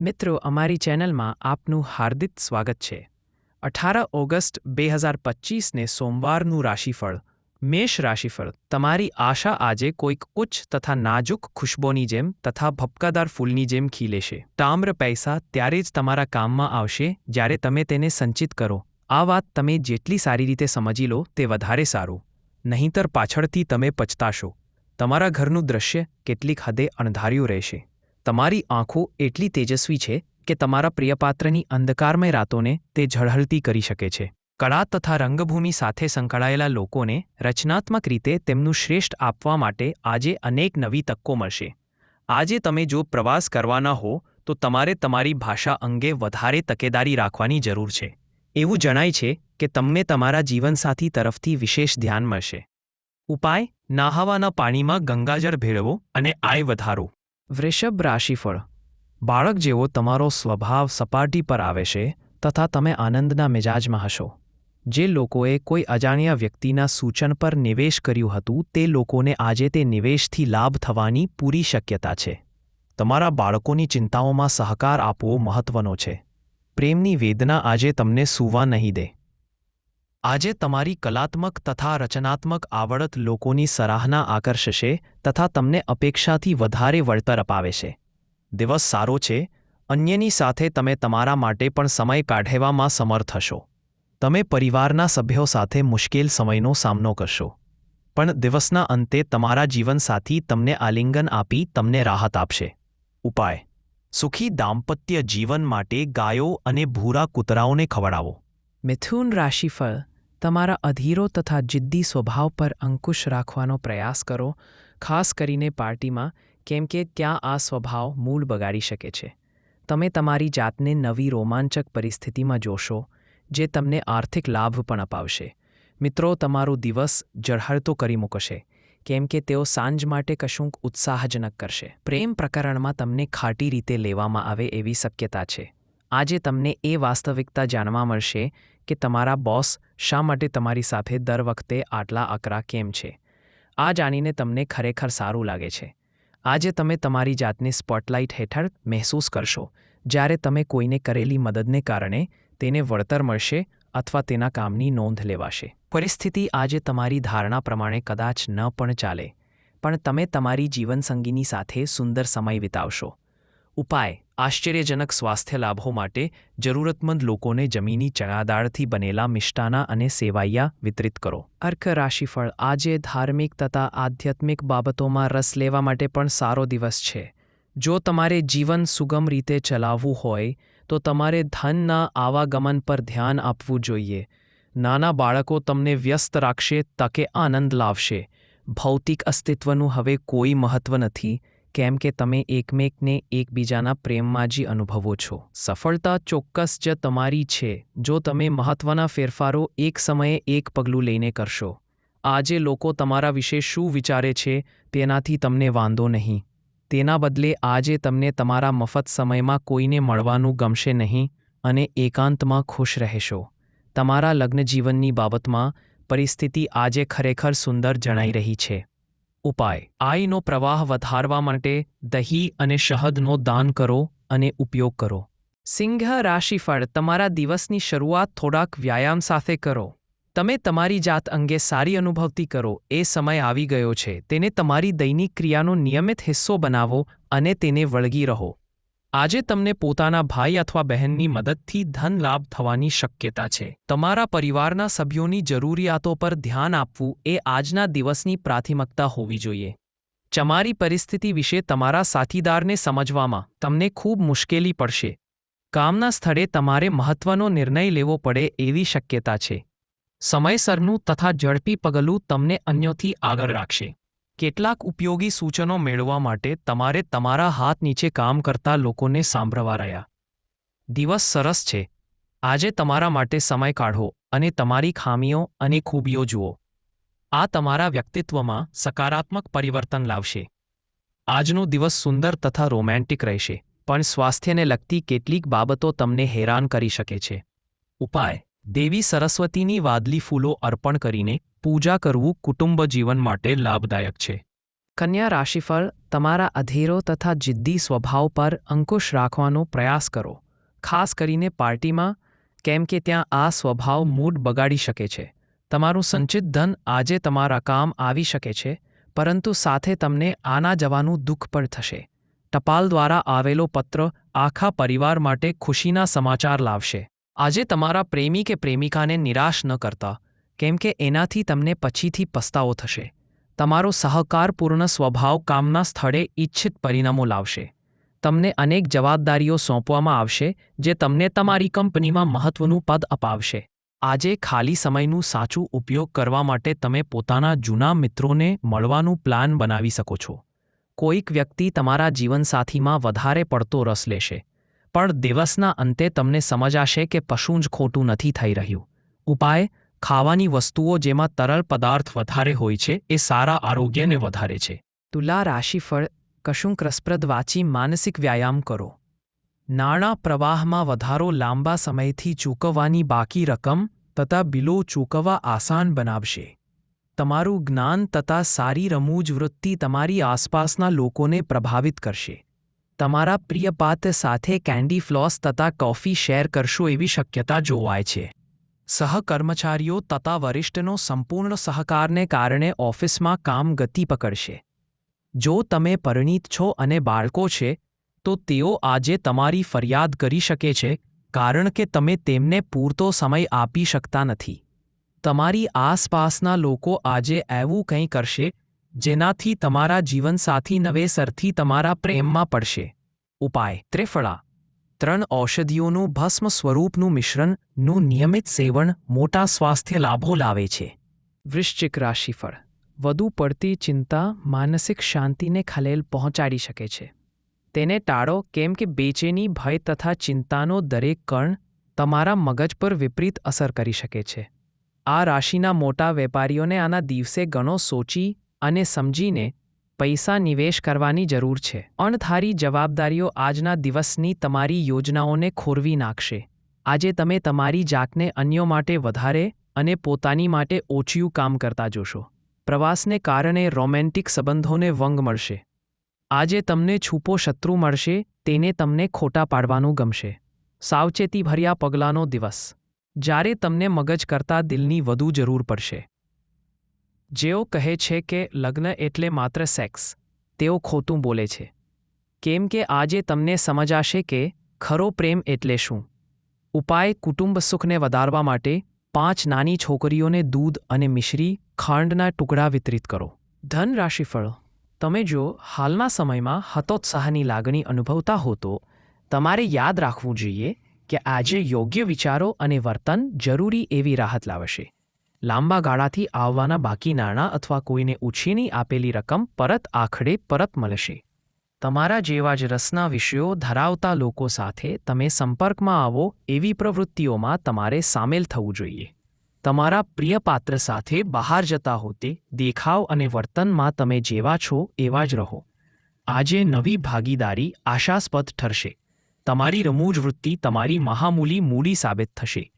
મિત્રો, અમારી ચેનલમાં આપનું હાર્દિક સ્વાગત છે. અઠાર ઓગસ્ટ બે હજાર પચીસને સોમવારનું રાશિફળ, મેષ રાશિફળ. તમારી આશા આજે કોઈક ઉચ્ચ તથા નાજુક ખુશ્બોની જેમ તથા ભપકાદાર ફૂલની જેમ ખીલેશે તામ્ર પૈસા ત્યારે જ તમારા કામમાં આવશે જ્યારે તમે તેને સંચિત કરો. આ વાત તમે જેટલી સારી રીતે સમજી લો તે વધારે સારું. નહીંતર પાછળથી તમે પછતાશો. તમારા ઘરનું દ્રશ્ય કેટલીક હદે અણધાર્યું રહેશે. તમારી આંખો એટલી તેજસ્વી છે કે તમારા પ્રિયપાત્રની અંધકારમય રાતોને તે ઝળહળતી કરી શકે છે. કળા તથા રંગભૂમિ સાથે સંકળાયેલા લોકોને રચનાત્મક રીતે તેમનું શ્રેષ્ઠ આપવા માટે આજે અનેક નવી તકો મળશે. આજે તમે જો પ્રવાસ કરવાના હો, તો તમારે તમારી ભાષા અંગે વધારે તકેદારી રાખવાની જરૂર છે. એવું જણાય છે કે તમને તમારા જીવનસાથી તરફથી વિશેષ ધ્યાન મળશે. ઉપાય, નાહાવાના પાણીમાં ગંગાજળ ભેળવો અને આય વધારો. વૃષભ રાશિફળ. બાળક જેવો તમારો સ્વભાવ સપાટી પર આવે છે તથા તમે આનંદના મિજાજમાં હશો. જે લોકોએ કોઈ અજાણ્યા વ્યક્તિના સૂચન પર નિવેશ કર્યું હતું તે લોકોને આજે તે નિવેશથી લાભ થવાની પૂરી શક્યતા છે. તમારા બાળકોની ચિંતાઓમાં સહકાર આપવો મહત્વનો છે. પ્રેમની વેદના આજે તમને સૂવા નહીં દે. આજે તમારી કલાત્મક તથા રચનાત્મક આવડત લોકોની સરાહના આકર્ષશે તથા તમને અપેક્ષાથી વધારે વળતર અપાવે છે. દિવસ સારો છે, અન્યની સાથે તમે તમારા માટે પણ સમય કાઢવામાં સમર્થ હશો. તમે પરિવારના સભ્યો સાથે મુશ્કેલ સમયનો સામનો કરશો. પણ દિવસના અંતે તમારા જીવનસાથી તમને આલિંગન આપી તમને રાહત આપશે. ઉપાય. સુખી દાંપત્ય જીવન માટે ગાયો અને ભૂરા કૂતરાઓને ખવડાવો. મિથુન રાશિફળ. તમારા અધીરો તથા જિદ્દી સ્વભાવ પર અંકુશ રાખવાનો પ્રયાસ કરો, ખાસ કરીને પાર્ટીમાં, કેમ કે ત્યાં આ સ્વભાવ મૂળ બગાડી શકે છે. તમે તમારી જાતને નવી રોમાંચક પરિસ્થિતિમાં જોશો, જે તમને આર્થિક લાભ પણ અપાવશે. મિત્રો, તમારો દિવસ જળહળતો કરી મૂકશે, કેમ કે તેઓ સાંજ માટે કશુંક ઉત્સાહજનક કરશે. પ્રેમ પ્રકરણમાં તમને ખાટી રીતે લેવામાં આવે એવી શક્યતા છે. આજે તમને એ વાસ્તવિકતા જાણવા મળશે કે તમારા બોસ શા માટે તમારી સાથે દર વખતે આટલા અકરા કેમ છે? આ જાણીને તમને ખરેખર સારું લાગે છે. આજે તમે તમારી જાતને સ્પોટલાઇટ હેઠળ મહેસૂસ કરશો, જ્યારે તમે કોઈને કરેલી મદદને કારણે તેને વળતર મળશે અથવા તેના કામની નોંધ લેવાશે. પરિસ્થિતિ આજે તમારી ધારણા પ્રમાણે કદાચ ન પણ ચાલે, પણ તમે તમારી જીવનસંગીની સાથે સુંદર સમય વિતાવશો. ઉપાય, આશ્ચર્યજનક સ્વાસ્થ્ય લાભો માટે જરૂરતમંદ લોકોને જમીની ચણાદાળથી બનેલા મિષ્ટાના અને સેવાઈયા વિતરિત કરો. અર્ક રાશિફળ આજે ધાર્મિક તથા આધ્યાત્મિક બાબતોમાં રસ લેવા માટે પણ સારો દિવસ છે. જો તમારે જીવન સુગમ રીતે ચલાવવું હોય, તો તમારે ધનના આવાગમન પર ધ્યાન આપવું જોઈએ. નાના બાળકો તમને વ્યસ્ત રાખશે, તકે આનંદ લાવશે. ભૌતિક અસ્તિત્વનું હવે કોઈ મહત્વ નથી. કેમ કે તમે એકમેકને એકબીજાના પ્રેમમાં જ અનુભવો છો. સફળતા ચોક્કસ જ તમારી છે. જો તમે મહત્ત્વના ફેરફારો એક સમયે એક પગલું લઈને કરશો. આજે લોકો તમારા વિશે શું વિચારે છે તેનાથી તમને વાંધો નહીં. તેના બદલે આજે તમને તમારા મફત સમયમાં કોઈને મળવાનું ગમશે નહીં અને એકાંતમાં ખુશ રહેશો. તમારા લગ્નજીવનની બાબતમાં પરિસ્થિતિ આજે ખરેખર સુંદર જણાઈ રહી છે. ઉપાય. આઈનો પ્રવાહ વધારવા માટે દહીં અને શહદનો દાન કરો અને ઉપયોગ કરો. સિંહ રાશિફળ તમારા દિવસની શરૂઆત થોડાક વ્યાયામ સાથે કરો. તમે તમારી જાત અંગે સારી અનુભવતી કરો. એ સમય આવી ગયો છે. તેને તમારી દૈનિક ક્રિયાનો નિયમિત હિસ્સો બનાવો અને તેને વળગી રહો. આજે તમને પોતાના ભાઈ અથવા બહેનની મદદથી ધન લાભ થવાની શક્યતા છે. તમારા પરિવારના સભ્યોની જરૂરિયાતો પર ધ્યાન આપવું એ આજના દિવસની પ્રાથમિકતા હોવી જોઈએ. તમારી પરિસ્થિતિ વિશે તમારા સાથીદારને સમજવામાં તમને ખૂબ મુશ્કેલી પડશે. કામના સ્થળે તમારે મહત્વનો નિર્ણય લેવો પડે એવી શક્યતા છે. સમયસરનું તથા ઝડપી પગલું તમને અન્યોથી આગળ રાખશે. કેટલાક ઉપયોગી સૂચનો મેળવવા માટે તમારે તમારા હાથ નીચે કામ કરતા લોકોને સાંભળવા રહ્યા દિવસ સરસ છે. આજે તમારા માટે સમય કાઢો અને તમારી ખામીઓ અને ખૂબીઓ જુઓ. આ તમારા વ્યક્તિત્વમાં સકારાત્મક પરિવર્તન લાવશે. આજનો દિવસ સુંદર તથા રોમેન્ટિક રહેશે, પણ સ્વાસ્થ્યને લગતી કેટલીક બાબતો તમને હેરાન કરી શકે છે. ઉપાય. દેવી સરસ્વતીની વાદલી ફૂલો અર્પણ કરીને પૂજા કરવું કુટુંબ જીવન માટે લાભદાયક છે. કન્યા રાશિફળ, તમારા અધીરો તથા જિદ્દી સ્વભાવ પર અંકુશ રાખવાનો પ્રયાસ કરો. ખાસ કરીને પાર્ટીમાં, કેમ કે ત્યાં આ સ્વભાવ મૂડ બગાડી શકે છે. તમારું સંચિત ધન આજે તમારા કામ આવી શકે છે, પરંતુ સાથે તમને આના જવાનું દુઃખ પણ થશે. ટપાલ દ્વારા આવેલો પત્ર આખા પરિવાર માટે ખુશીના સમાચાર લાવશે. આજે તમારા પ્રેમી કે પ્રેમિકાને નિરાશ ન કરતા, કેમ કે એનાથી તમને પછીથી પસ્તાવો થશે. તમારો સહકારપૂર્ણ સ્વભાવ કામના સ્થળે ઇચ્છિત પરિણામો લાવશે. તમને અનેક જવાબદારીઓ સોંપવામાં આવશે, જે તમને તમારી કંપનીમાં મહત્વનું પદ અપાવશે. આજે ખાલી સમયનું સાચું ઉપયોગ કરવા માટે તમે પોતાના જૂના મિત્રોને મળવાનું પ્લાન બનાવી શકો છો. કોઈક વ્યક્તિ તમારા જીવનસાથીમાં વધારે પડતો રસ લેશે. પણ દિવસના અંતે તમને સમજાશે કે પશું જ ખોટું નથી થઈ રહ્યું. ઉપાય, ખાવાની વસ્તુઓ જેમાં તરલ પદાર્થ વધારે હોય છે, એ સારા આરોગ્યને વધારે છે. તુલા રાશિફળ, કશુંક રસપ્રદ વાંચી માનસિક વ્યાયામ કરો. નાણાં પ્રવાહમાં વધારો લાંબા સમયથી ચૂકવવાની બાકી રકમ તથા બિલો ચૂકવવા આસાન બનાવશે. તમારું જ્ઞાન તથા સારી રમૂજ વૃત્તિ તમારી આસપાસના લોકોને પ્રભાવિત કરશે. તમારા પ્રિય પાત્ર સાથે કેન્ડી ફ્લોસ તથા કોફી શેર કરશો એવી શક્યતા જોવાય છે. સહકર્મચારીઓ તથા વરિષ્ઠનો સંપૂર્ણ સહકારને કારણે ઓફિસમાં કામ ગતિ પકડશે. જો તમે પરિણીત છો અને બાળકો છે, તો તેઓ આજે તમારી ફરિયાદ કરી શકે છે, કારણ કે તમે તેમને પૂરતો સમય આપી શકતા નથી. તમારી આસપાસના લોકો આજે એવું કંઈ કરશે જેનાથી તમારા જીવનસાથી નવેસરથી તમારા પ્રેમમાં પડશે. ઉપાય. ત્રિફળા. ત્રણ ઔષધિઓનું ભસ્મ સ્વરૂપનું મિશ્રણનું નિયમિત સેવન, મોટા સ્વાસ્થ્ય લાભો લાવે છે. વૃશ્ચિક રાશિફળ. વધુ પડતી ચિંતા, માનસિક શાંતિને ખલેલ પહોંચાડી શકે છે. તેને ટાળો, કેમ કે બેચેની ભય તથા ચિંતાનો દરેક કણ તમારા મગજ પર વિપરીત અસર કરી શકે છે. આ રાશિના મોટા વેપારીઓને આના દિવસે ઘણો સોચી અને સમજીને પૈસા નિવેશ કરવાની જરૂર છે. અણધારી જવાબદારીઓ આજના દિવસની તમારી યોજનાઓને ખોરવી નાખશે. આજે તમે તમારી જાતને અન્યો માટે વધારે અને પોતાની માટે ઓછિયું કામ કરતા જોશો. પ્રવાસને કારણે રોમેન્ટિક સંબંધોને વંગ મળશે. આજે તમને છૂપો શત્રુ મળશે, તેને તમને ખોટા પાડવાનું ગમશે. સાવચેતીભર્યા પગલાંનો દિવસ. જ્યારે તમને મગજ કરતાં દિલની વધુ જરૂર પડશે. જેઓ કહે છે કે લગ્ન એટલે માત્ર સેક્સ, તેઓ ખોટું બોલે છે. કેમ કે આજે તમને સમજાશે કે ખરો પ્રેમ એટલે શું. ઉપાય કુટુંબ સુખને વધારવા માટે પાંચ નાની છોકરીઓને દૂધ અને મિશ્રી, ખાંડના ટુકડા વિતરિત કરો. ધન રાશિફળ. તમે જો હાલના સમયમાં હતોત્સાહની લાગણી અનુભવતા હો તો તમારે યાદ રાખવું જોઈએ કે આજે યોગ્ય વિચારો અને વર્તન જરૂરી એવી રાહત લાવશે. લાંબા ગાળાથી આવવાના બાકી નાણાં અથવા કોઈને ઉછીની આપેલી રકમ પરત આખડે પરત મળશે. તમારા જેવા જ રસના વિષયો ધરાવતા લોકો સાથે તમે સંપર્કમાં આવો એવી પ્રવૃત્તિઓમાં તમારે સામેલ થવું જોઈએ. તમારા પ્રિય પાત્ર સાથે બહાર જતા હોતે દેખાવ અને વર્તનમાં તમે જેવા છો એવા જ રહો. આજે નવી ભાગીદારી આશાસ્પદ ઠરશે. તમારી રમૂજ વૃત્તિ તમારી મહામૂલી મૂડી સાબિત થશે.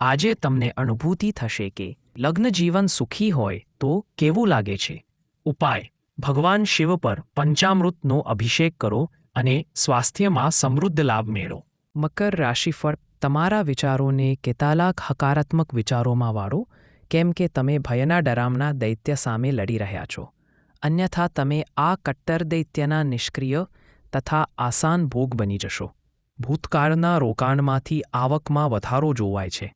આજે તમને અનુભૂતિ થશે કે લગ્ન જીવન સુખી હોય તો કેવું લાગે છે? ઉપાય. ભગવાન શિવ પર પંચામૃતનો અભિષેક કરો અને સ્વાસ્થ્યમાં સમૃદ્ધ લાભ મેળવો. મકર રાશિફળ તમારા વિચારોને કેતાલાક હકારાત્મક વિચારોમાં વાળો, કેમ કે તમે ભયના ડરામના દૈત્ય સામે લડી રહ્યા છો. અન્યથા તમે આ કટ્ટર દૈત્યના નિષ્ક્રિય તથા આસાન ભોગ બની જશો. ભૂતકાળના રોકાણમાંથી આવકમાં વધારો જોવાય છે.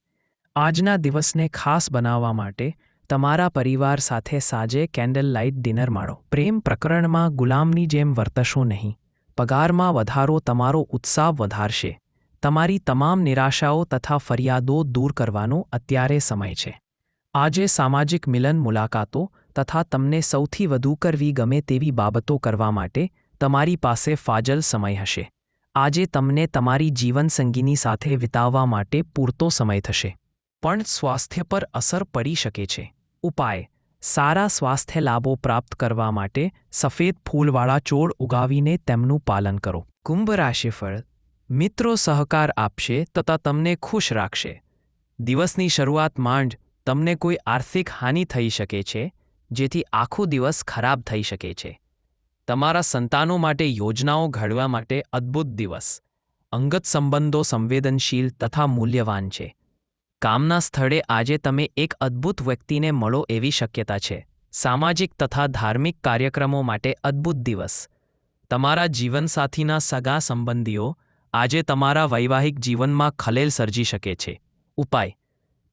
આજના દિવસને ખાસ બનાવવા માટે તમારા પરિવાર સાથે સાજે કેન્ડલ લાઇટ ડિનર માણો. પ્રેમ પ્રકરણમાં ગુલામની જેમ વર્તશો નહીં. પગારમાં વધારો તમારો ઉત્સાહ વધારશે. તમારી તમામ નિરાશાઓ તથા ફરિયાદો દૂર કરવાનો અત્યારે સમય છે. આજે સામાજિક મિલન મુલાકાતો તથા તમને સૌથી વધુ કરવી ગમે તેવી બાબતો કરવા માટે તમારી પાસે ફાજલ સમય હશે. આજે તમને તમારી જીવનસંગીની સાથે વિતાવવા માટે પૂરતો સમય થશે. પણ સ્વાસ્થ્ય પર અસર પડી શકે છે. ઉપાય. સારા સ્વાસ્થ્ય લાભો પ્રાપ્ત કરવા માટે સફેદ ફૂલવાળા છોડ ઉગાવીને તેમનું પાલન કરો. કુંભ રાશિફળ મિત્રો સહકાર આપશે તથા તમને ખુશ રાખશે. દિવસની શરૂઆત માંડ તમને કોઈ આર્થિક હાનિ થઈ શકે છે, જેથી આખો દિવસ ખરાબ થઈ શકે છે. તમારા સંતાનો માટે યોજનાઓ ઘડવા માટે અદ્ભુત દિવસ. અંગત સંબંધો સંવેદનશીલ તથા મૂલ્યવાન છે. કામના સ્થળે આજે તમે એક અદ્ભુત વ્યક્તિને મળો એવી શક્યતા છે. સામાજિક તથા ધાર્મિક કાર્યક્રમો માટે અદ્ભુત દિવસ. તમારા જીવનસાથીના સગા સંબંધીઓ આજે તમારા વૈવાહિક જીવનમાં ખલેલ સર્જી શકે છે. ઉપાય.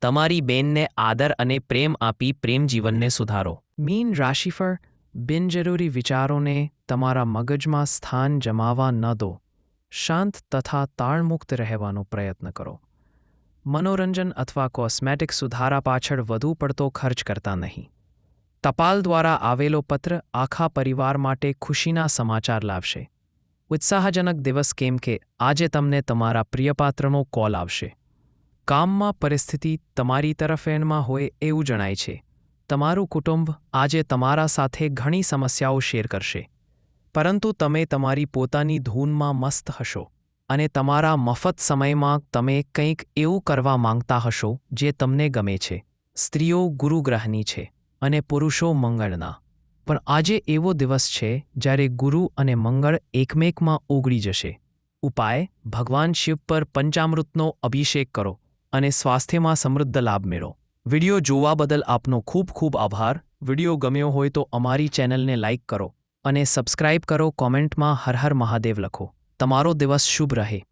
તમારી બેનને આદર અને પ્રેમ આપી પ્રેમ જીવનને સુધારો. મીન રાશિફળ. બિનજરૂરી વિચારોને તમારા મગજમાં સ્થાન જમાવા ન દો. શાંત તથા તાળમુક્ત રહેવાનો પ્રયત્ન કરો. મનોરંજન અથવા કોસ્મેટિક સુધારા પાછળ વધુ પડતો ખર્ચ કરતા નહીં. ટપાલ દ્વારા આવેલો પત્ર આખા પરિવાર માટે ખુશીના સમાચાર લાવશે. ઉત્સાહજનક દિવસ કેમ કે આજે તમને તમારા પ્રિયપાત્રનો કોલ આવશે. કામમાં પરિસ્થિતિ તમારી તરફ એનમાં હોય એવું જણાય છે. તમારું કુટુંબ આજે તમારા સાથે ઘણી સમસ્યાઓ શેર કરશે. પરંતુ તમે તમારી પોતાની ધૂનમાં મસ્ત હશો. અને તમારા મફત સમયમાં તમે કંઈક એવું કરવા માંગતા હશો જે તમને ગમે છે. સ્ત્રીઓ ગુરુગ્રહની છે અને પુરુષો મંગળના. પણ આજે એવો દિવસ છે જ્યારે ગુરુ અને મંગળ એકમેકમાં ઓગળી જશે. ઉપાય, ભગવાન શિવ પર પંચામૃતનો અભિષેક કરો અને સ્વાસ્થ્યમાં સમૃદ્ધ લાભ મેળવો. વિડિયો જોવા બદલ આપનો ખૂબ ખૂબ આભાર. વિડિયો ગમ્યો હોય તો અમારી ચેનલને લાઇક કરો અને સબસ્ક્રાઇબ કરો. કોમેન્ટમાં હર હર મહાદેવ લખો. તમારો દિવસ શુભ રહે.